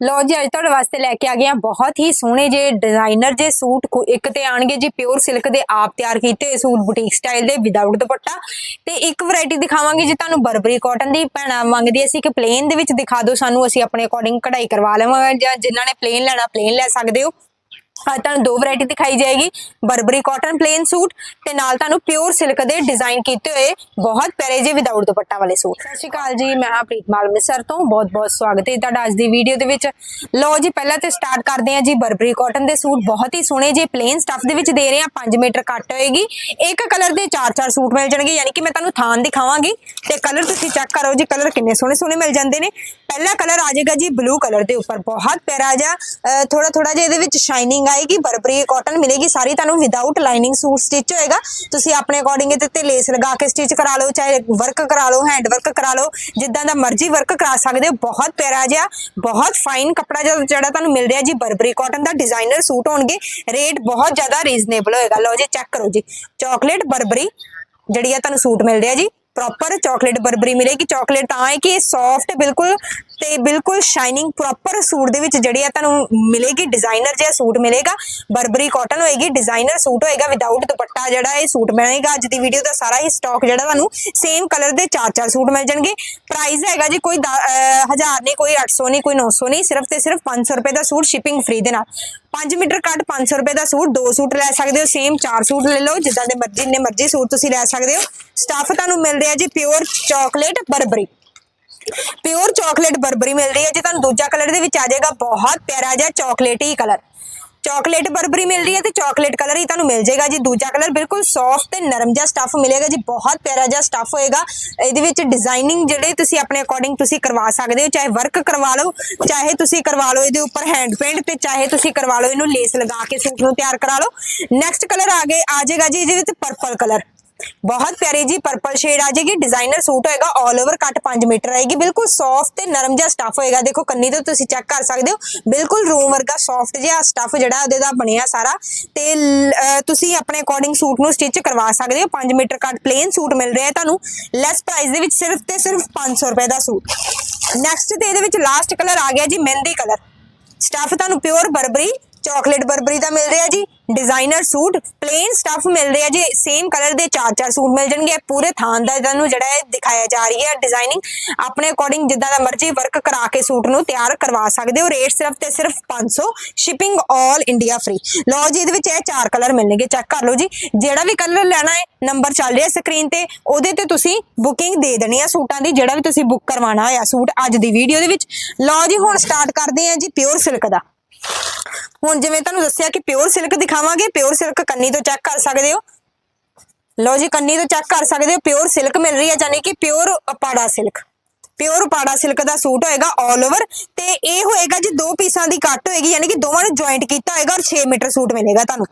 ਲੋ ਜੀ, ਅੱਜ ਤੁਹਾਡੇ ਵਾਸਤੇ ਲੈ ਕੇ ਆ ਗਏ ਆ ਬਹੁਤ ਹੀ ਸੋਹਣੇ ਜੇ ਡਿਜ਼ਾਈਨਰ ਜੇ ਸੂਟ। ਇੱਕ ਤੇ ਆਣਗੇ ਜੀ ਪਿਓਰ ਸਿਲਕ ਦੇ ਆਪ ਤਿਆਰ ਕੀਤੇ ਸੂਟ ਬੁਟੀਕ ਸਟਾਈਲ ਦੇ ਵਿਦਆਊਟ ਦੁਪੱਟਾ। ਤੇ ਇੱਕ ਵੈਰਾਈਟੀ ਦਿਖਾਵਾਂਗੇ ਜੀ ਤੁਹਾਨੂੰ ਬਰਬਰੀ ਕਾਟਨ ਦੀ। ਭੈਣਾ, ਮੰਗਦੀ ਅਸੀਂ ਕਿ ਪਲੇਨ ਦੇ ਵਿੱਚ ਦਿਖਾ ਦਿਓ ਸਾਨੂੰ, ਅਸੀਂ ਆਪਣੇ ਅਕੋਰਡਿੰਗ ਕਢਾਈ ਕਰਵਾ ਲਵਾਂਗੇ ਜਾਂ ਜਿਨ੍ਹਾਂ ਨੇ ਪਲੇਨ ਲੈਣਾ ਪਲੇਨ ਲੈ ਸਕਦੇ ਹੋ। ਤੁਹਾਨੂੰ ਦੋ ਵੈਰਾਈਟੀ ਦਿਖਾਈ ਜਾਏਗੀ। ਬਰਬਰੀ ਕਾਟਨ ਪਲੇਨ ਸੂਟ ਤੇ ਨਾਲ ਤੁਹਾਨੂੰ ਪਿਓਰ ਸਿਲਕ ਦੇ ਡਿਜ਼ਾਈਨ ਕੀਤੇ ਹੋਏ ਬਹੁਤ ਪਿਆਰੇ ਜਿਹੇ ਵਿਦਆਊਟ ਦੁਪੱਟਾ ਵਾਲੇ ਸੂਟ। ਸਤਿ ਸ਼੍ਰੀ ਅਕਾਲ ਜੀ, ਮੈਂ ਹਾਂ ਪ੍ਰੀਤਮਾਲ ਮਿਸਰ ਤੋਂ। ਬਹੁਤ ਬਹੁਤ ਸਵਾਗਤ ਹੈ ਤੁਹਾਡਾ ਅੱਜ ਦੀ ਵੀਡੀਓ ਦੇ ਵਿੱਚ। ਲਓ ਜੀ, ਪਹਿਲਾਂ ਤੇ ਸਟਾਰਟ ਕਰਦੇ ਹਾਂ ਜੀ ਬਰਬਰੀ ਕਾਟਨ ਦੇ ਸੂਟ। ਬਹੁਤ ਹੀ ਸੋਹਣੇ ਜੇ ਪਲੇਨ ਸਟਫ ਦੇ ਵਿੱਚ ਦੇ ਰਹੇ ਹਾਂ। 5 ਮੀਟਰ ਕੱਟ ਹੋਏਗੀ। ਇੱਕ ਕਲਰ ਦੇ 4-4 ਸੂਟ ਮਿਲ ਜਾਣਗੇ। ਯਾਨੀ ਕਿ ਮੈਂ ਤੁਹਾਨੂੰ ਥਾਨ ਦਿਖਾਵਾਂਗੀ ਤੇ ਕਲਰ ਤੁਸੀਂ ਚੈੱਕ ਕਰੋ ਜੀ ਕਲਰ ਕਿੰਨੇ ਸੋਹਣੇ ਸੋਹਣੇ ਮਿਲ ਜਾਂਦੇ ਨੇ। ਪਹਿਲਾ ਕਲਰ ਆ ਜਾਏਗਾ ਜੀ ਬਲੂ ਕਲਰ ਦੇ ਉੱਪਰ। ਬਹੁਤ ਪਿਆਰਾ ਜਿਹਾ ਥੋੜਾ ਥੋੜਾ ਜਿਹਾ ਇਹਦੇ ਵਿੱਚ ਸ਼ਾਈਨਿੰਗ ਆਏਗੀ ਬਰਬਰੀ ਕਾਟਨ ਮਿਲੇਗੀ ਸਾਰੀ ਤੁਹਾਨੂੰ ਵਿਦਆਊਟ ਲਾਈਨਿੰਗ ਸੂਟ ਸਟਿਚ ਹੋਏਗਾ। ਤੁਸੀਂ ਆਪਣੇ ਅਕੋਰਡਿੰਗ ਇਹਦੇ ਤੇ ਲੇਸ ਲਗਾ ਕੇ ਸਟਿਚ ਕਰਾ ਲਓ, ਚਾਹੇ ਵਰਕ ਕਰਾ ਲਓ ਹੈਂਡ ਵਰਕ ਕਰਾ ਲਓ, ਜਿੱਦਾਂ ਦਾ ਮਰਜ਼ੀ ਵਰਕ ਕਰਾ ਸਕਦੇ ਹੋ, ਬਹੁਤ ਪਿਆਰਾ ਜਿਹਾ, ਬਹੁਤ ਫਾਈਨ ਕੱਪੜਾ ਜਿਹੜਾ ਤੁਹਾਨੂੰ ਮਿਲ ਰਿਹਾ ਜੀ ਬਰਬਰੀ ਕਾਟਨ ਦਾ ਡਿਜ਼ਾਈਨਰ ਸੂਟ ਹੋਣਗੇ ਰੇਟ ਬਹੁਤ ਜ਼ਿਆਦਾ ਰੀਜ਼ਨੇਬਲ ਹੋਏਗਾ। ਲਓ ਜੀ ਚੈੱਕ ਕਰੋ ਜੀ ਚਾਕਲੇਟ ਬਰਬਰੀ ਜਿਹੜੀ ਆ ਤੁਹਾਨੂੰ ਸੂਟ ਮਿਲ ਰਿਹਾ ਜੀ ਪ੍ਰੋਪਰ ਚਾਕਲੇਟ ਬਰਬਰੀ ਮਿਲੇਗੀ। ਚਾਕਲੇਟ ਤਾਂ ਹੈ ਕਿ ਸੌਫਟ ਬਿਲਕੁਲ ਤੇ ਬਿਲਕੁਲ ਸ਼ਾਈਨਿੰਗ ਪ੍ਰੋਪਰ ਸੂਟ ਦੇ ਵਿੱਚ ਜਿਹੜੀ ਆ ਤੁਹਾਨੂੰ ਮਿਲੇਗੀ ਡਿਜ਼ਾਈਨਰ ਜਿਹਾ ਸੂਟ ਮਿਲੇਗਾ, ਬਰਬਰੀ ਕਾਟਨ ਹੋਏਗੀ ਡਿਜ਼ਾਈਨਰ ਸੂਟ ਹੋਏਗਾ ਵਿਦਆਊਟ ਦੁਪੱਟਾ ਜਿਹੜਾ ਇਹ ਸੂਟ ਮਿਲੇਗਾ ਅੱਜ ਦੀ ਵੀਡੀਓ ਦਾ ਸਾਰਾ ਹੀ ਸਟਾਕ ਜਿਹੜਾ ਤੁਹਾਨੂੰ ਸੇਮ ਕਲਰ ਦੇ ਚਾਰ ਚਾਰ ਸੂਟ ਮਿਲ ਜਾਣਗੇ। ਪ੍ਰਾਈਸ ਹੈਗਾ ਜੀ ਕੋਈ 1000 ਨਹੀਂ, ਕੋਈ 800 ਨਹੀਂ, ਕੋਈ 900 ਨਹੀਂ, ਸਿਰਫ ਤੇ ਸਿਰਫ 500 ਰੁਪਏ ਦਾ ਸੂਟ ਸ਼ਿਪਿੰਗ ਫ੍ਰੀ ਦੇ ਨਾਲ। 5 ਮੀਟਰ ਕੱਟ 500 ਰੁਪਏ ਦਾ ਸੂਟ, ਦੋ ਸੂਟ ਲੈ ਸਕਦੇ ਹੋ ਸੇਮ ਚਾਰ ਸੂਟ ਲੈ ਲਓ, ਜਿੱਦਾਂ ਦੇ ਮਰਜ਼ੀ, ਜਿੰਨੇ ਮਰਜ਼ੀ ਸੂਟ ਤੁਸੀਂ ਲੈ ਸਕਦੇ ਹੋ। ਸਟਫ ਤੁਹਾਨੂੰ ਮਿਲ ਰਿਹਾ ਜੀ pure chocolate Burberry. Pure chocolate Burberry ਮਿਲ ਰਹੀ ਹੈ ਜੀ, ਤੁਹਾਨੂੰ ਦੂਜਾ ਕਲਰ ਦੇ ਵਿੱਚ ਆ ਜਾਏਗਾ, ਬਹੁਤ ਪਿਆਰਾ ਜਿਹਾ ਚਾਕਲੇਟੀ ਕਲਰ ਚਾਕਲੇਟ ਬਰਬਰੀ ਮਿਲ ਰਹੀ ਹੈ ਤੇ ਚਾਕਲੇਟ ਕਲਰ ਹੀ ਤੁਹਾਨੂੰ ਮਿਲ ਜਾਏਗਾ ਜੀ, ਦੂਜਾ ਕਲਰ ਬਿਲਕੁਲ ਸੌਫਟ ਤੇ ਨਰਮ ਜਿਹਾ ਸਟਫ ਮਿਲੇਗਾ ਜੀ, ਬਹੁਤ ਪਿਆਰਾ ਜਿਹਾ ਸਟਫ ਹੋਏਗਾ। ਇਹਦੇ ਵਿੱਚ ਡਿਜ਼ਾਈਨਿੰਗ ਜਿਹੜੇ ਤੁਸੀਂ ਆਪਣੇ ਅਕੋਰਡਿੰਗ ਤੁਸੀਂ ਕਰਵਾ ਸਕਦੇ ਹੋ, ਚਾਹੇ ਵਰਕ ਕਰਵਾ ਲਓ, ਚਾਹੇ ਤੁਸੀਂ ਕਰਵਾ ਲਓ ਇਹਦੇ ਉੱਪਰ ਹੈਂਡ ਪੇਂਟ ਤੇ, ਚਾਹੇ ਤੁਸੀਂ ਕਰਵਾ ਲਓ ਇਹਨੂੰ ਲੇਸ ਲਗਾ ਕੇ ਸੂਟ ਨੂੰ ਤਿਆਰ ਕਰਾ ਲਓ। ਨੈਕਸਟ ਕਲਰ ਆ ਗਏ, ਆ ਜਾਏਗਾ ਜੀ, ਇਹਦੇ ਵਿੱਚ ਪਰਪਲ ਕਲਰ ਬਹੁਤ ਪਿਆਰੀ ਜੀ ਪਰਪਲ ਸ਼ੇਡ ਆ ਜਾਏਗੀ ਡਿਜ਼ਾਈਨਰ ਸੂਟ ਹੋਏਗਾ 올 ਓਵਰ ਕੱਟ 5 ਮੀਟਰ ਆਏਗੀ, ਬਿਲਕੁਲ ਸੌਫਟ ਤੇ ਨਰਮ ਜਿਹਾ ਸਟਫ ਹੋਏਗਾ। ਦੇਖੋ, ਕੰਨੀ ਤੋਂ ਤੁਸੀਂ ਚੈੱਕ ਕਰ ਸਕਦੇ ਹੋ, ਬਿਲਕੁਲ ਰੂਮ ਵਰਗਾ ਸੌਫਟ ਜਿਹਾ ਸਟਫ ਜਿਹੜਾ ਉਹਦੇ ਦਾ ਬਣਿਆ ਸਾਰਾ। ਤੇ ਤੁਸੀਂ ਆਪਣੇ ਅਕੋਰਡਿੰਗ ਸੂਟ ਨੂੰ ਸਟਿਚ ਕਰਵਾ ਸਕਦੇ ਹੋ 5 ਮੀਟਰ ਕੱਟ ਪਲੇਨ ਸੂਟ ਮਿਲ ਰਿਹਾ ਤੁਹਾਨੂੰ ਲੈਸ ਪ੍ਰਾਈਸ ਦੇ ਵਿੱਚ ਸਿਰਫ ਤੇ ਸਿਰਫ 500 ਰੁਪਏ ਦਾ ਸੂਟ। ਨੈਕਸਟ ਤੇ ਇਹਦੇ ਵਿੱਚ ਲਾਸਟ ਕਲਰ ਆ ਗਿਆ ਜੀ, ਮਹਿੰਦੀ ਕਲਰ ਸਟਫ ਤੁਹਾਨੂੰ ਪਿਓਰ ਬਰਬਰੀ ਚਾਕਲੇਟ ਬਰਬਰੀ ਦਾ ਮਿਲ ਰਿਹਾ ਜੀ ਡਿਜ਼ਾਈਨਰ ਸੂਟ ਪਲੇਨ ਸਟਫ ਮਿਲ ਰਿਹਾ ਜੀ ਸੇਮ ਕਲਰ ਦੇ ਚਾਰ ਚਾਰ ਸੂਟ ਮਿਲ ਜਾਣਗੇ। ਪੂਰੇ ਥਾਨ ਦਾ ਤੁਹਾਨੂੰ ਜਿਹੜਾ ਹੈ ਦਿਖਾਇਆ ਜਾ ਰਹੀ ਹੈ ਡਿਜ਼ਾਈਨਿੰਗ ਆਪਣੇ ਅਕੋਰਡਿੰਗ ਜਿੱਦਾਂ ਦਾ ਮਰਜ਼ੀ ਵਰਕ ਕਰਾ ਕੇ ਸੂਟ ਨੂੰ ਤਿਆਰ ਕਰਵਾ ਸਕਦੇ ਹੋ। ਰੇਟ ਸਿਰਫ ਤੇ ਸਿਰਫ 500 ਸ਼ਿਪਿੰਗ 올 ਇੰਡੀਆ ਫ੍ਰੀ ਲਓ ਜੀ, ਇਹਦੇ ਵਿੱਚ ਇਹ ਚਾਰ ਕਲਰ ਮਿਲਣਗੇ। ਚੈੱਕ ਕਰ ਲਓ ਜੀ, ਜਿਹੜਾ ਵੀ ਕਲਰ ਲੈਣਾ ਹੈ ਨੰਬਰ ਚੱਲ ਰਿਹਾ ਸਕਰੀਨ ਤੇ। ਉਹਦੇ ਤੇ ਤੁਸੀਂ ਬੁਕਿੰਗ ਦੇ ਦੇਣੀ ਆ ਸੂਟਾਂ ਦੀ, ਜਿਹੜਾ ਵੀ ਤੁਸੀਂ ਬੁੱਕ ਕਰਵਾਉਣਾ ਹੋਇਆ ਸੂਟ ਅੱਜ ਦੀ ਵੀਡੀਓ ਦੇ ਵਿੱਚ। ਲਓ ਜੀ, ਹੁਣ ਸਟਾਰਟ ਕਰਦੇ ਹਾਂ ਜੀ ਪਿਓਰ ਸਿਲਕ ਦਾ। ਹੁਣ ਜਿਵੇਂ ਤੁਹਾਨੂੰ ਦੱਸਿਆ ਕਿ ਪਿਓਰ ਸਿਲਕ ਦਿਖਾਵਾਂਗੇ ਪਿਓਰ ਸਿਲਕ ਕੰਨੀ ਤੋਂ ਚੈੱਕ ਕਰ ਸਕਦੇ ਹੋ। ਲਓ ਜੀ, ਕੰਨੀ ਤੋਂ ਚੈੱਕ ਕਰ ਸਕਦੇ ਹੋ ਪਿਓਰ ਸਿਲਕ ਮਿਲ ਰਹੀ ਹੈ ਯਾਨੀ ਕਿ ਪਿਓਰ ਪਾੜਾ ਸਿਲਕ ਪਿਓਰ ਪਾੜਾ ਸਿਲਕ ਦਾ ਸੂਟ ਹੋਏਗਾ 올 ਓਵਰ ਤੇ ਇਹ ਹੋਏਗਾ ਜੀ ਦੋ ਪੀਸਾਂ ਦੀ ਕੱਟ ਹੋਏਗੀ, ਯਾਨੀ ਕਿ ਦੋਵਾਂ ਨੂੰ ਜੁਆਇੰਟ ਕੀਤਾ ਹੋਏਗਾ ਔਰ 6 ਮੀਟਰ ਸੂਟ ਮਿਲੇਗਾ ਤੁਹਾਨੂੰ।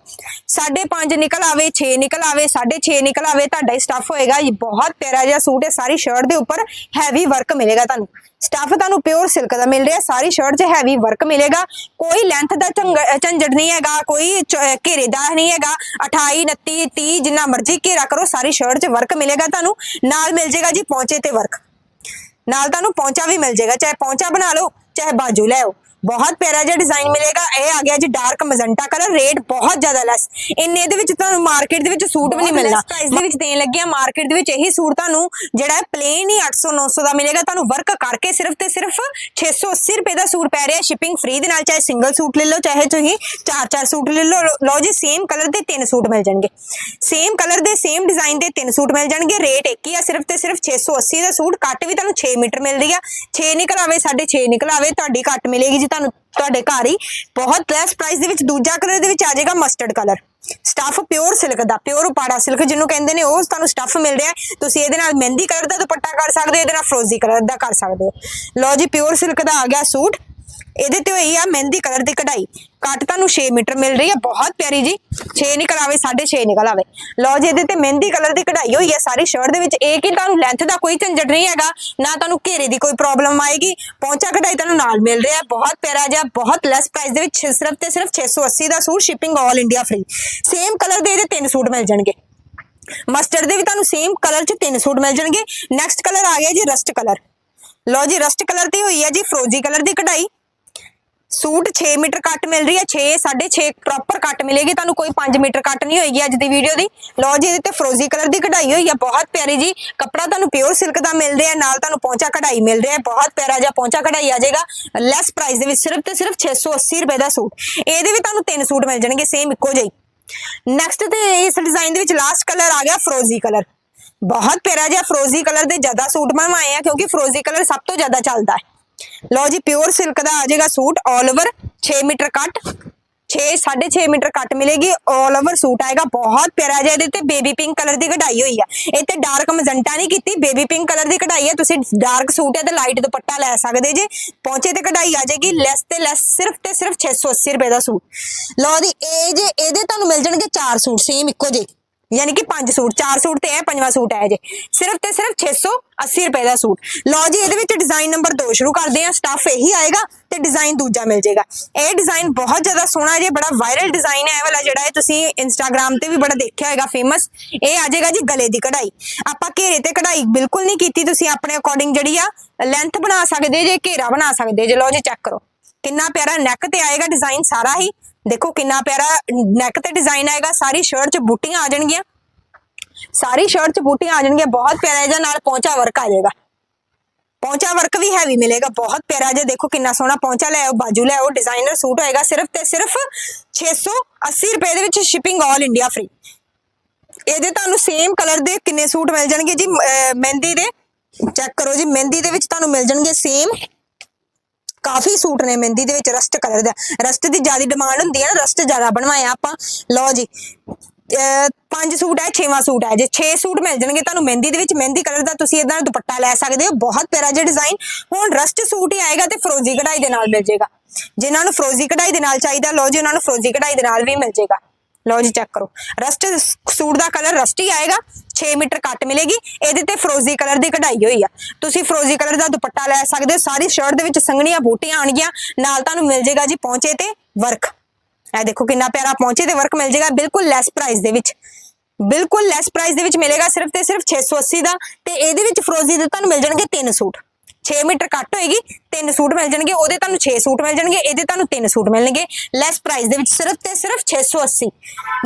5.5 ਨਿਕਲ ਆਵੇ 6 ਨਿਕਲ ਆਵੇ 6.5 ਨਿਕਲ ਆਵੇ, ਤੁਹਾਡਾ ਸਟਫ ਹੋਏਗਾ ਇਹ ਬਹੁਤ ਪਿਆਰਾ ਜਿਹਾ ਸੂਟ ਹੈ, ਸਾਰੀ ਸ਼ਰਟ ਦੇ ਉੱਪਰ ਹੈਵੀ ਵਰਕ ਮਿਲੇਗਾ ਤੁਹਾਨੂੰ। ਸਟਫ ਤੁਹਾਨੂੰ ਪਿਓਰ ਸਿਲਕ ਦਾ ਮਿਲ ਰਿਹਾ, ਸਾਰੀ ਸ਼ਰਟ 'ਚ ਹੈਵੀ ਵਰਕ ਮਿਲੇਗਾ, ਕੋਈ ਲੈਂਥ ਦਾ ਝੰਗ- ਝੰਜਟ ਨਹੀਂ ਹੈਗਾ, ਕੋਈ ਘੇਰੇ ਦਾ ਨਹੀਂ ਹੈਗਾ 28 29 30 ਜਿੰਨਾ ਮਰਜ਼ੀ ਘੇਰਾ ਕਰੋ, ਸਾਰੀ ਸ਼ਰਟ 'ਚ ਵਰਕ ਮਿਲੇਗਾ ਤੁਹਾਨੂੰ, ਨਾਲ ਮਿਲ ਜਾਏਗਾ ਜੀ ਪਹੁੰਚੇ ਤੇ ਵਰਕ ਨਾਲ ਤੁਹਾਨੂੰ ਪੌਂਚਾ ਵੀ ਮਿਲ ਜਾਏਗਾ ਚਾਹੇ ਪੌਂਚਾ ਬਣਾ ਲਓ ਚਾਹੇ ਬਾਜੂ ਲੈ ਆਓ। ਬਹੁਤ ਪਿਆਰਾ ਜਿਹਾ ਡਿਜ਼ਾਈਨ ਮਿਲੇਗਾ। ਇਹ ਆ ਗਿਆ ਜੀ ਡਾਰਕ ਮਜੰਟਾ ਕਲਰ ਰੇਟ ਬਹੁਤ ਜ਼ਿਆਦਾ ਲੈਸ ਇੰਨੇ ਦੇ ਵਿੱਚ ਤੁਹਾਨੂੰ ਮਾਰਕੀਟ ਦੇ ਵਿੱਚ ਸੂਟ ਵੀ ਨਹੀਂ ਮਿਲਣਾ। ਪ੍ਰਾਈਸ ਦੇ ਵਿੱਚ ਦੇਣ ਲੱਗਿਆ ਮਾਰਕੀਟ ਦੇ ਵਿੱਚ ਇਹੀ ਸੂਟ ਤੁਹਾਨੂੰ ਜਿਹੜਾ ਪਲੇਨ ਹੀ 800 900 ਦਾ ਮਿਲੇਗਾ। ਤੁਹਾਨੂੰ ਵਰਕ ਕਰਕੇ ਸਿਰਫ ਤੇ ਸਿਰਫ 680 ਰੁਪਏ ਦਾ ਸੂਟ ਪੈ ਰਿਹਾ। ਸ਼ਿਪਿੰਗ ਫ੍ਰੀ ਦੇ ਨਾਲ ਚਾਹੇ ਸਿੰਗਲ ਸੂਟ ਲੈ ਲਓ ਚਾਹੇ ਤੁਸੀਂ ਚਾਰ ਚਾਰ ਸੂਟ ਲੈ ਲਓ। ਲਓ ਜੀ ਸੇਮ ਕਲਰ ਦੇ ਤਿੰਨ ਸੂਟ ਮਿਲ ਜਾਣਗੇ। ਸੇਮ ਕਲਰ ਦੇ ਸੇਮ ਡਿਜ਼ਾਈਨ ਦੇ ਤਿੰਨ ਸੂਟ ਮਿਲ ਜਾਣਗੇ। ਰੇਟ ਇੱਕ ਹੀ ਆ ਸਿਰਫ ਤੇ ਸਿਰਫ 680 ਦਾ ਸੂਟ। ਕੱਟ ਵੀ ਤੁਹਾਨੂੰ 6 ਮੀਟਰ ਮਿਲਦੀ ਆ। 6 ਨਿਕਲ ਆਵੇ 6.5 ਨਿਕਲ ਆਵੇ ਤੁਹਾਡੀ ਕੱਟ ਮਿਲੇਗੀ ਜੀ। ਤੁਹਾਨੂੰ ਤੁਹਾਡੇ ਘਰ ਹੀ ਬਹੁਤ ਲੈਸ ਪ੍ਰਾਈਸ ਦੇ ਵਿੱਚ ਦੂਜਾ ਕਲਰ ਦੇ ਵਿੱਚ ਆ ਜਾਏਗਾ mustard colour stuff pure silk ਦਾ ਪਿਓਰ ਉਪਾੜਾ ਸਿਲਕ ਜਿਹਨੂੰ ਕਹਿੰਦੇ ਨੇ, ਉਹ ਤੁਹਾਨੂੰ ਸਟਫ ਮਿਲ ਰਿਹਾ ਤੁਸੀਂ ਇਹਦੇ ਨਾਲ ਮਹਿੰਦੀ ਕਲਰ ਦਾ ਦੁਪੱਟਾ ਕਰ ਸਕਦੇ ਹੋ, ਇਹਦੇ ਨਾਲ ਫਰੋਜ਼ੀ ਕਲਰ ਦਾ ਕਰ ਸਕਦੇ ਹੋ। ਲਓ ਜੀ ਪਿਓਰ ਸਿਲਕ ਦਾ ਆ ਗਿਆ ਸੂਟ। ਇਹਦੇ ਤੇ ਹੋਈ ਆ ਮਹਿੰਦੀ ਕਲਰ ਦੀ ਕਢਾਈ। ਕੱਟ ਤੁਹਾਨੂੰ 6 ਮੀਟਰ ਮਿਲ ਰਹੀ ਹੈ, ਬਹੁਤ ਪਿਆਰੀ ਜੀ। 6 ਨਿਕਲ ਆਵੇ 6.5 ਨਿਕਲ ਆਵੇ। ਲਓ ਜੀ, ਇਹਦੇ ਤੇ ਮਹਿੰਦੀ ਕਲਰ ਦੀ ਕਢਾਈ ਹੋਈ ਹੈ ਸਾਰੀ ਸ਼ਰਟ ਦੇ ਵਿੱਚ। ਇਹ ਕਿ ਤੁਹਾਨੂੰ ਲੈਂਥ ਦਾ ਕੋਈ ਝੰਜਟ ਨਹੀਂ ਹੈਗਾ, ਨਾ ਤੁਹਾਨੂੰ ਘੇਰੇ ਦੀ ਕੋਈ ਪ੍ਰੋਬਲਮ ਆਏਗੀ। ਪਹੁੰਚਾ ਕਢਾਈ ਤੁਹਾਨੂੰ ਨਾਲ ਮਿਲ ਰਿਹਾ ਬਹੁਤ ਪਿਆਰਾ ਜਿਹਾ, ਬਹੁਤ ਲੈਸ ਪ੍ਰਾਈਸ ਦੇ ਵਿੱਚ ਸਿਰਫ ਤੇ ਸਿਰਫ 680 ਦਾ suit shipping all India free same colour ਦੇ ਇਹਦੇ ਤਿੰਨ ਸੂਟ ਮਿਲ ਜਾਣਗੇ। ਮਸਟਰਡ ਦੇ ਵੀ ਤੁਹਾਨੂੰ ਸੇਮ ਕਲਰ 'ਚ ਤਿੰਨ ਸੂਟ ਮਿਲ ਜਾਣਗੇ। ਨੈਕਸਟ ਕਲਰ ਆ ਗਿਆ ਜੀ ਰਸਟ ਕਲਰ ਲਓ ਜੀ, ਰਸਟ ਕਲਰ ਤੇ ਹੋਈ ਹੈ ਜੀ ਫਰੋਜ਼ੀ ਕਲਰ ਦੀ ਕਢਾਈ। ਸੂਟ 6 ਮੀਟਰ ਕੱਟ ਮਿਲ ਰਹੀ ਹੈ 6 6.5 ਪ੍ਰੋਪਰ ਕੱਟ ਮਿਲੇਗੀ। ਤੁਹਾਨੂੰ ਕੋਈ 5 ਮੀਟਰ ਕੱਟ ਨਹੀਂ ਹੋਏਗੀ ਅੱਜ ਦੀ ਵੀਡੀਓ ਦੀ। ਲੋ ਜੀ, ਇਹਦੇ ਤੇ ਫਰੋਜ਼ੀ ਕਲਰ ਦੀ ਕਢਾਈ ਹੋਈ ਹੈ, ਬਹੁਤ ਪਿਆਰੀ ਜੀ। ਕੱਪੜਾ ਤੁਹਾਨੂੰ ਪਿਓਰ ਸਿਲਕ ਦਾ ਮਿਲ ਰਿਹਾ, ਨਾਲ ਤੁਹਾਨੂੰ ਪੌਂਚਾ ਕਢਾਈ ਮਿਲ ਰਿਹਾ, ਬਹੁਤ ਪਿਆਰਾ ਜਿਹਾ ਪੌਂਚਾ ਕਢਾਈ ਆ ਜਾਏਗਾ। ਲੈਸ ਪ੍ਰਾਈਸ ਦੇ ਵਿੱਚ ਸਿਰਫ ਤੇ ਸਿਰਫ 680 ਰੁਪਏ ਦਾ ਸੂਟ। ਇਹਦੇ ਵੀ ਤੁਹਾਨੂੰ ਤਿੰਨ ਸੂਟ ਮਿਲ ਜਾਣਗੇ ਸੇਮ ਇੱਕੋ ਜਿਹੇ ਨੈਕਸਟ ਤੇ ਇਸ ਡਿਜ਼ਾਈਨ ਦੇ ਵਿੱਚ ਲਾਸਟ ਕਲਰ ਆ ਗਿਆ ਫਰੋਜ਼ੀ ਕਲਰ ਬਹੁਤ ਪਿਆਰਾ ਜਿਹਾ ਫਰੋਜ਼ੀ ਕਲਰ ਦੇ ਜ਼ਿਆਦਾ ਸੂਟ ਬਣਵਾਏ ਆ, ਕਿਉਂਕਿ ਫਰੋਜ਼ੀ ਕਲਰ ਸਭ ਤੋਂ ਜ਼ਿਆਦਾ ਚੱਲਦਾ ਹੈ। ਲਓ ਜੀ ਪਿਓਰ ਸਿਲਕ ਦਾ ਆ ਜਾਏਗਾ ਸੂਟ 올 ਓਵਰ 6 ਮੀਟਰ ਕੱਟ 6 6.5 ਮੀਟਰ ਕੱਟ ਮਿਲੇਗੀ 올 ਓਵਰ ਸੂਟ ਆਏਗਾ, ਬਹੁਤ ਪਿਆਰਾ ਜਿਹਾ ਇਹਦੇ ਤੇ ਬੇਬੀ ਪਿੰਕ ਕਲਰ ਦੀ ਕਢਾਈ ਹੋਈ ਆ। ਇਹ ਤੇ ਡਾਰਕ ਮਜੰਟਾ ਨਹੀਂ ਕੀਤੀ ਬੇਬੀ ਪਿੰਕ ਕਲਰ ਦੀ ਕਢਾਈ ਹੈ ਤੁਸੀਂ ਡਾਰਕ ਸੂਟ ਹੈ ਤੇ ਲਾਈਟ ਦੁਪੱਟਾ ਲੈ ਸਕਦੇ ਜੇ ਪਹੁੰਚੇ ਤੇ ਕਢਾਈ ਆ ਜਾਏਗੀ ਲੈਸ ਤੇ ਲੈਸ ਸਿਰਫ ਤੇ ਸਿਰਫ 680 ਰੁਪਏ ਦਾ ਸੂਟ। ਲਓ ਜੀ, ਇਹ ਜੇ, ਇਹਦੇ ਤੁਹਾਨੂੰ ਮਿਲ ਜਾਣਗੇ ਚਾਰ ਸੂਟ ਸੇਮ ਇੱਕੋ ਜਿਹੇ। ਯਾਨੀ ਕਿ ਪੰਜ ਸੂਟ, ਚਾਰ ਸੂਟ ਤੇ ਇਹ ਪੰਜਵਾਂ ਸੂਟ ਹੈ ਜੇ। ਸਿਰਫ ਤੇ ਸਿਰਫ 680 ਰੁਪਏ ਦਾ ਸੂਟ। ਲਓ ਜੀ, ਇਹਦੇ ਵਿੱਚ ਡਿਜ਼ਾਈਨ ਨੰਬਰ 2 ਸ਼ੁਰੂ ਕਰਦੇ ਆ ਸਟੱਫ ਇਹੀ ਆਏਗਾ ਤੇ ਡਿਜ਼ਾਈਨ ਦੂਜਾ ਮਿਲ ਜਾਏਗਾ। ਇਹ ਡਿਜ਼ਾਈਨ ਬਹੁਤ ਜ਼ਿਆਦਾ ਸੋਹਣਾ ਜੇ, ਬੜਾ ਵਾਇਰਲ ਡਿਜ਼ਾਈਨ ਹੈ ਇਹ ਵਾਲਾ ਜਿਹੜਾ ਹੈ ਤੁਸੀਂ ਇੰਸਟਾਗ੍ਰam ਤੇ ਵੀ ਬੜਾ ਦੇਖਿਆ ਹੋਏਗਾ ਫੇਮਸ ਇਹ ਆ ਜਾਏਗਾ ਜੀ ਗਲੇ ਦੀ ਕਢਾਈ। ਆਪਾਂ ਘੇਰੇ ਤੇ ਕਢਾਈ ਬਿਲਕੁਲ ਨਹੀਂ ਕੀਤੀ, ਤੁਸੀਂ ਆਪਣੇ ਅਕੋਰਡਿੰਗ ਜਿਹੜੀ ਆ ਲੈਂਥ ਬਣਾ ਸਕਦੇ ਜੇ, ਘੇਰਾ ਬਣਾ ਸਕਦੇ ਜੇ। ਲਓ ਜੀ ਚੈੱਕ ਕਰੋ। ਕਿੰਨਾ ਪਿਆਰਾ ਨੈਕ ਤੇ ਆਏਗਾ ਡਿਜ਼ਾਈਨ ਸਾਰਾ ਹੀ। ਦੇਖੋ ਕਿੰਨਾ ਪਿਆਰਾ ਨੈਕ ਤੇ ਡਿਜ਼ਾਈਨ ਆਏਗਾ, ਸਾਰੀ ਸ਼ਰਟ 'ਚ ਬੂਟੀਆਂ ਆ ਜਾਣਗੀਆਂ। ਸਾਰੀ ਸ਼ਰਟ 'ਚ ਬੂਟੀਆਂ ਆ ਜਾਣਗੀਆਂ, ਬਹੁਤ ਪਿਆਰਾ ਜਿਹਾ, ਨਾਲ ਪੌਂਚਾ ਵਰਕ ਆ ਜਾਏਗਾ। ਪੌਂਚਾ ਵਰਕ ਵੀ ਹੈਵੀ ਮਿਲੇਗਾ, ਬਹੁਤ ਪਿਆਰਾ ਜਿਹਾ, ਦੇਖੋ ਕਿੰਨਾ ਸੋਹਣਾ ਪੌਂਚਾ ਲੈ ਆਓ, ਬਾਜੂ ਲੈ ਆਓ ਡਿਜ਼ਾਈਨਰ ਸੂਟ ਹੋਏਗਾ, ਸਿਰਫ ਤੇ ਸਿਰਫ 680 ਰੁਪਏ ਦੇ ਵਿੱਚ ਸ਼ਿਪਿੰਗ ਆਲ ਇੰਡੀਆ ਫ੍ਰੀ ਇਹਦੇ ਤੁਹਾਨੂੰ ਸੇਮ ਕਲਰ ਦੇ ਕਿੰਨੇ ਸੂਟ ਮਿਲ ਜਾਣਗੇ ਜੀ ਮਹਿੰਦੀ ਦੇ ਚੈੱਕ ਕਰੋ ਜੀ, ਮਹਿੰਦੀ ਦੇ ਵਿੱਚ ਤੁਹਾਨੂੰ ਮਿਲ ਜਾਣਗੇ ਸੇਮ ਕਾਫੀ ਸੂਟ ਨੇ ਮਹਿੰਦੀ ਦੇ ਵਿੱਚ, ਰਸਟ ਕਲਰ ਦਾ। ਰਸਟ ਦੀ ਜ਼ਿਆਦਾ ਡਿਮਾਂਡ ਹੁੰਦੀ ਹੈ ਨਾ, ਰਸਟ ਜ਼ਿਆਦਾ ਬਣਵਾਇਆ ਆਪਾਂ। ਲਓ ਜੀ ਪੰਜ ਸੂਟ ਹੈ ਛੇਵਾਂ ਸੂਟ ਹੈ ਜੇ 6 ਸੂਟ ਮਿਲ ਜਾਣਗੇ ਤੁਹਾਨੂੰ ਮਹਿੰਦੀ ਦੇ ਵਿੱਚ, ਮਹਿੰਦੀ ਕਲਰ ਦਾ ਤੁਸੀਂ ਇਹਦਾ ਦੁਪੱਟਾ ਲੈ ਸਕਦੇ ਹੋ। ਬਹੁਤ ਪਿਆਰਾ ਜਿਹਾ ਡਿਜ਼ਾਈਨ ਹੁਣ ਰਸਟ ਸੂਟ ਹੀ ਆਏਗਾ ਤੇ ਫਰੋਜ਼ੀ ਕਢਾਈ ਦੇ ਨਾਲ ਮਿਲ ਜਾਏਗਾ। ਜਿਨ੍ਹਾਂ ਨੂੰ ਫਰੋਜ਼ੀ ਕਢਾਈ ਦੇ ਨਾਲ ਚਾਹੀਦਾ, ਲਓ ਜੀ, ਉਹਨਾਂ ਨੂੰ ਫਰੋਜ਼ੀ ਕਢਾਈ ਦੇ ਨਾਲ ਵੀ ਮਿਲ ਜਾਏਗਾ। ਲਓ ਜੀ ਚੈੱਕ ਕਰੋ। ਰਸਟ ਸੂਟ ਦਾ ਕਲਰ ਰਸਟੀ ਆਏਗਾ 6 ਮੀਟਰ ਕੱਟ ਮਿਲੇਗੀ, ਇਹਦੇ ਤੇ ਫਰੋਜ਼ੀ ਕਲਰ ਦੀ ਕਢਾਈ ਹੋਈ ਆ। ਤੁਸੀਂ ਫਰੋਜ਼ੀ ਕਲਰ ਦਾ ਦੁਪੱਟਾ ਲੈ ਸਕਦੇ ਹੋ, ਸਾਰੀ ਸ਼ਰਟ ਦੇ ਵਿੱਚ ਸੰਘਣੀਆਂ ਬੂਟੀਆਂ ਆਣਗੀਆਂ ਨਾਲ ਤੁਹਾਨੂੰ ਮਿਲ ਜਾਏਗਾ ਜੀ ਪਹੁੰਚੇ ਤੇ ਵਰਕ ਇਹ ਦੇਖੋ ਕਿੰਨਾ ਪਿਆਰਾ ਪਹੁੰਚੇ ਤੇ ਵਰਕ ਮਿਲ ਜਾਏਗਾ, ਬਿਲਕੁਲ ਲੈਸ ਪ੍ਰਾਈਸ ਦੇ ਵਿੱਚ। ਬਿਲਕੁਲ ਲੈਸ ਪ੍ਰਾਈਸ ਦੇ ਵਿੱਚ ਮਿਲੇਗਾ, ਸਿਰਫ ਤੇ ਸਿਰਫ 680 ਦਾ, ਤੇ ਇਹਦੇ ਵਿੱਚ ਫਰੋਜ਼ੀ ਦੇ ਤੁਹਾਨੂੰ ਮਿਲ ਜਾਣਗੇ ਤਿੰਨ ਸੂਟ। 6 ਮੀਟਰ ਕੱਟ ਹੋਏਗੀ, ਤਿੰਨ ਸੂਟ ਮਿਲ ਜਾਣਗੇ, ਉਹਦੇ ਤੁਹਾਨੂੰ 6 ਸੂਟ ਮਿਲ ਜਾਣਗੇ, ਇਹਦੇ ਤੁਹਾਨੂੰ ਤਿੰਨ ਸੂਟ ਮਿਲਣਗੇ ਲੈਸ ਪ੍ਰਾਈਸ ਦੇ ਵਿੱਚ ਸਿਰਫ ਤੇ ਸਿਰਫ 680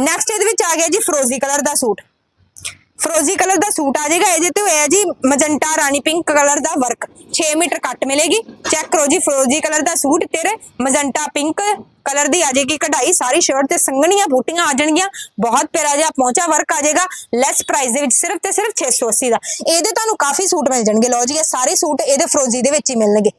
ਨੈਕਸਟ ਇਹਦੇ ਵਿੱਚ ਆ ਗਿਆ ਜੀ ਫਰੋਜ਼ੀ ਕਲਰ ਦਾ ਸੂਟ। ਫਰੋਜ਼ੀ ਕਲਰ ਦਾ ਸੂਟ ਆ ਜਾਏਗਾ, ਇਹਦੇ ਤੇ ਹੋਇਆ ਜੀ ਮਜੰਟਾ ਰਾਣੀ ਪਿੰਕ ਕਲਰ ਦਾ ਵਰਕ 6 ਮੀਟਰ ਕੱਟ ਮਿਲੇਗੀ। ਚੈੱਕ ਕਰੋ ਜੀ ਫਰੋਜ਼ੀ ਕਲਰ ਦਾ ਸੂਟ, ਤੇਰੇ ਮਜੰਟਾ ਪਿੰਕ ਕਲਰ ਦੀ ਆ ਜਾਏਗੀ ਕਢਾਈ। ਸਾਰੀ ਸ਼ਰਟ ਤੇ ਸੰਘਣੀਆਂ ਬੂਟੀਆਂ ਆ ਜਾਣਗੀਆਂ। ਬਹੁਤ ਪਿਆਰਾ ਜਿਹਾ ਪਹੁੰਚਾ ਵਰਕ ਆ ਜਾਏਗਾ। ਲੈਸ ਪ੍ਰਾਈਸ ਦੇ ਵਿੱਚ ਸਿਰਫ ਤੇ ਸਿਰਫ 680 ਦਾ। ਇਹਦੇ ਤੁਹਾਨੂੰ ਕਾਫੀ ਸੂਟ ਮਿਲ ਜਾਣਗੇ। ਲਓ ਜੀ, ਇਹ ਸਾਰੇ ਸੂਟ ਇਹਦੇ ਫਰੋਜ਼ੀ ਦੇ ਵਿੱਚ ਹੀ ਮਿਲਣਗੇ।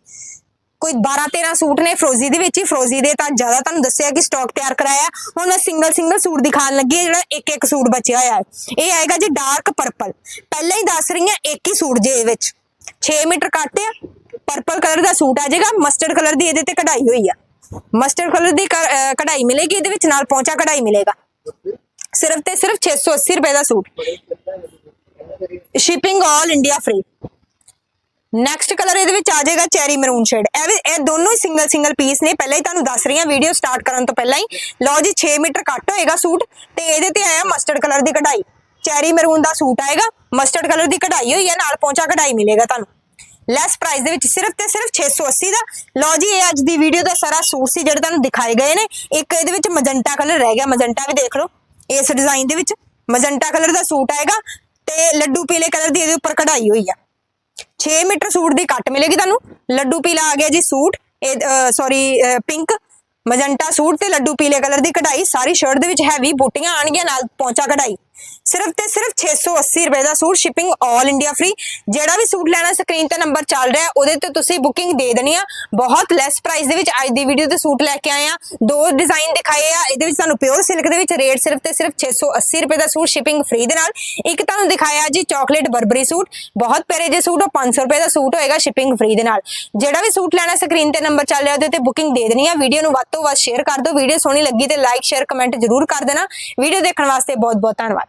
ਕੋਈ 12 13 ਸੂਟ ਨੇ ਫਰੋਜ਼ੀ ਦੇ ਵਿੱਚ ਹੀ। ਫਰੋਜ਼ੀ ਦੇ ਤਾਂ ਜ਼ਿਆਦਾ ਤੁਹਾਨੂੰ ਦੱਸਿਆ ਕਿ ਸਟਾਕ ਤਿਆਰ ਕਰਾਇਆ। ਹੁਣ ਮੈਂ ਸਿੰਗਲ ਸਿੰਗਲ ਸੂਟ ਦਿਖਾਉਣ ਲੱਗੀ ਹਾਂ, ਜਿਹੜਾ ਇੱਕ ਇੱਕ ਸੂਟ ਬਚਿਆ ਹੋਇਆ ਹੈ। ਇਹ ਆਏਗਾ ਜੀ ਡਾਰਕ ਪਰਪਲ ਪਹਿਲਾਂ ਹੀ ਦੱਸ ਰਹੀ ਹਾਂ, ਇੱਕ ਹੀ ਸੂਟ ਜੇ ਵਿੱਚ। 6 ਮੀਟਰ ਕੱਟ ਆ। ਪਰਪਲ ਕਲਰ ਦਾ ਸੂਟ ਆ ਜਾਏਗਾ ਮਸਟਰਡ ਕਲਰ ਦੀ ਇਹਦੇ ਤੇ ਕਢਾਈ ਹੋਈ ਆ। ਮਸਟਰਡ ਕਲਰ ਦੀ ਕਢਾਈ ਮਿਲੇਗੀ ਇਹਦੇ ਵਿੱਚ, ਨਾਲ ਪੌਂਚਾ ਕਢਾਈ ਮਿਲੇਗਾ। ਸਿਰਫ ਤੇ ਸਿਰਫ 680 ਰੁਪਏ ਦਾ suit. Shipping all India free next colour ਇਹਦੇ ਵਿੱਚ ਆ ਜਾਏਗਾ ਚੈਰੀ ਮਰੂਨ ਸ਼ੇਡ ਇਹ ਵੀ ਇਹ ਦੋਨੋਂ ਹੀ ਸਿੰਗਲ ਸਿੰਗਲ ਪੀਸ ਨੇ। ਪਹਿਲਾਂ ਹੀ ਤੁਹਾਨੂੰ ਦੱਸ ਰਹੀ ਹਾਂ ਵੀਡੀਓ ਸਟਾਰਟ ਕਰਨ ਤੋਂ ਪਹਿਲਾਂ ਹੀ। ਲਓ ਜੀ 6 ਮੀਟਰ ਕੱਟ ਹੋਏਗਾ ਸੂਟ। ਤੇ ਇਹਦੇ ਤੇ ਆਇਆ ਮਸਟਰਡ ਕਲਰ ਦੀ ਕਢਾਈ। ਚੈਰੀ ਮਰੂਨ ਦਾ ਸੂਟ ਆਏਗਾ। ਮਸਟਰਡ ਕਲਰ ਦੀ ਕਢਾਈ ਹੋਈ ਹੈ, ਨਾਲ ਪਹੁੰਚਾ ਕਢਾਈ ਮਿਲੇਗਾ ਤੁਹਾਨੂੰ। ਲੈਸ ਪ੍ਰਾਈਸ ਦੇ ਵਿੱਚ ਸਿਰਫ ਤੇ ਸਿਰਫ 680 ਦਾ। ਲਓ ਜੀ, ਇਹ ਅੱਜ ਦੀ ਵੀਡੀਓ ਦਾ ਸਾਰਾ ਸੂਟ ਸੀ, ਜਿਹੜੇ ਤੁਹਾਨੂੰ ਦਿਖਾਏ ਗਏ ਨੇ। ਇੱਕ ਇਹਦੇ ਵਿੱਚ ਮਜੰਟਾ ਕਲਰ ਰਹਿ ਗਿਆ। ਮਜੰਟਾ ਵੀ ਦੇਖ ਲਓ। ਇਸ ਡਿਜ਼ਾਈਨ ਦੇ ਵਿੱਚ ਮਜੰਟਾ ਕਲਰ ਦਾ ਸੂਟ ਆਏਗਾ। ਤੇ ਲੱਡੂ ਪੀਲੇ ਕਲਰ ਦੀ ਇਹਦੇ ਉੱਪਰ ਕਢਾਈ ਹੋਈ ਆ। 6 ਮੀਟਰ ਸੂਟ ਦੀ ਕੱਟ ਮਿਲੇਗੀ ਤੁਹਾਨੂੰ। ਲੱਡੂ ਪੀਲਾ ਆ ਗਿਆ ਜੀ ਸੂਟ। ਇਹ ਸੌਰੀ ਪਿੰਕ ਮਜੰਟਾ ਸੂਟ ਤੇ ਲੱਡੂ ਪੀਲੇ ਕਲਰ ਦੀ ਕਢਾਈ। ਸਾਰੀ ਸ਼ਰਟ ਦੇ ਵਿੱਚ ਹੈਵੀ ਬੂਟੀਆਂ ਆਣਗੀਆਂ ਨਾਲ ਪੌਂਚਾ ਕਢਾਈ। ਸਿਰਫ ਤੇ ਸਿਰਫ 680 ਰੁਪਏ ਦਾ ਸੂਟ ਸ਼ਿਪਿੰਗ 올 ਇੰਡੀਆ ਫ੍ਰੀ ਜਿਹੜਾ ਵੀ ਸੂਟ ਲੈਣਾ ਸਕਰੀਨ ਤੇ ਨੰਬਰ ਚੱਲ ਰਿਹਾ, ਉਹਦੇ ਤੇ ਤੁਸੀਂ ਬੁਕਿੰਗ ਦੇ ਦੇਣੀ ਆ। ਬਹੁਤ ਲੈਸ ਪ੍ਰਾਈਸ ਦੇ ਵਿੱਚ ਅੱਜ ਦੀ ਵੀਡੀਓ ਤੇ ਸੂਟ ਲੈ ਕੇ ਆਏ ਆ। ਦੋ ਡਿਜ਼ਾਈਨ ਦਿਖਾਏ ਆ। ਇਹਦੇ ਵਿੱਚ ਤੁਹਾਨੂੰ ਪਿਓਰ ਸਿਲਕ ਦੇ ਵਿੱਚ ਰੇਟ ਸਿਰਫ ਤੇ ਸਿਰਫ 680 ਰੁਪਏ ਦਾ ਸੂਟ ਸ਼ਿਪਿੰਗ ਫ੍ਰੀ ਦੇ ਨਾਲ। ਇੱਕ ਤੁਹਾਨੂੰ ਦਿਖਾਇਆ ਜੀ ਚਾਕਲੇਟ ਬਰਬਰੀ ਸੂਟ। ਬਹੁਤ ਪਿਆਰੇ ਜੇ ਸੂਟ, ਉਹ 500 ਰੁਪਏ ਦਾ ਸੂਟ ਹੋਏਗਾ ਸ਼ਿਪਿੰਗ ਫ੍ਰੀ ਦੇ ਨਾਲ। ਜਿਹੜਾ ਵੀ ਸੂਟ ਲੈਣਾ ਸਕਰੀਨ ਤੇ ਨੰਬਰ ਚੱਲ ਰਿਹਾ, ਉਹਦੇ ਤੇ ਬੁਕਿੰਗ ਦੇ ਦੇਣੀ ਆ। ਵੀਡੀਓ ਨੂੰ ਵੱਧ ਤੋਂ ਵੱਧ ਸ਼ੇਅਰ ਕਰ ਦਿਓ। ਵੀਡੀਓ ਸੋਹਣੀ ਲੱਗੀ ਤੇ ਲਾਈਕ ਸ਼ੇਅਰ ਕਮੈਂਟ ਜ਼ਰੂਰ ਕਰ ਦੇਣਾ। ਵੀਡੀਓ ਦੇਖਣ ਵਾਸਤੇ ਬਹੁਤ ਬਹੁਤ ਧੰਨਵਾਦ।